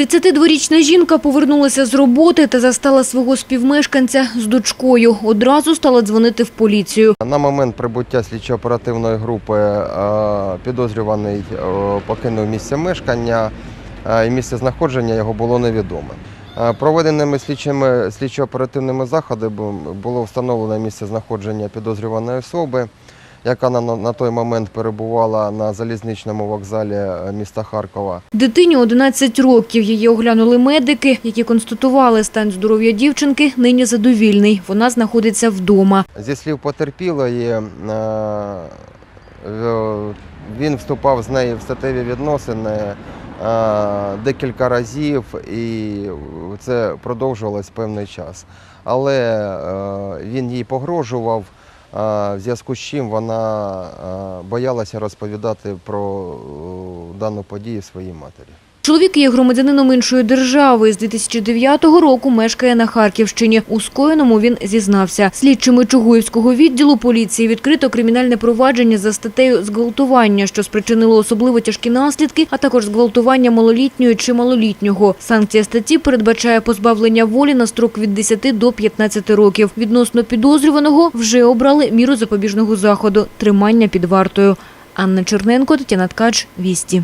32-річна жінка повернулася з роботи та застала свого співмешканця з дочкою. Одразу стала дзвонити в поліцію. На момент прибуття слідчо-оперативної групи е, підозрюваний е, покинув місце мешкання е, і місце знаходження його було невідоме. Проведеними слідчими слідчо-оперативними заходами було встановлено місце знаходження підозрюваної особи, яка на, на той момент перебувала на залізничному вокзалі е, міста Харкова. Дитині 11 років. Її оглянули медики, які констатували стан здоров'я дівчинки нині задовільний. Вона знаходиться вдома. Зі слів потерпілої, е, е, він вступав з нею в статеві відносини декілька разів, і це продовжувалось певний час. Але він їй погрожував, в зв'язку з чим вона боялася розповідати про е, дану подію своїй матері. Чоловік є громадянином іншої держави. З 2009 року мешкає на Харківщині. У скоєному він зізнався. Слідчими Чугуївського відділу поліції відкрито кримінальне провадження за статтею зґвалтування, що спричинило особливо тяжкі наслідки, а також зґвалтування малолітньої чи малолітнього. Санкція статті передбачає позбавлення волі на строк від 10 до 15 років. Відносно підозрюваного вже обрали міру запобіжного заходу – тримання під вартою. Анна Черненко, Тетяна Ткач, Вісті.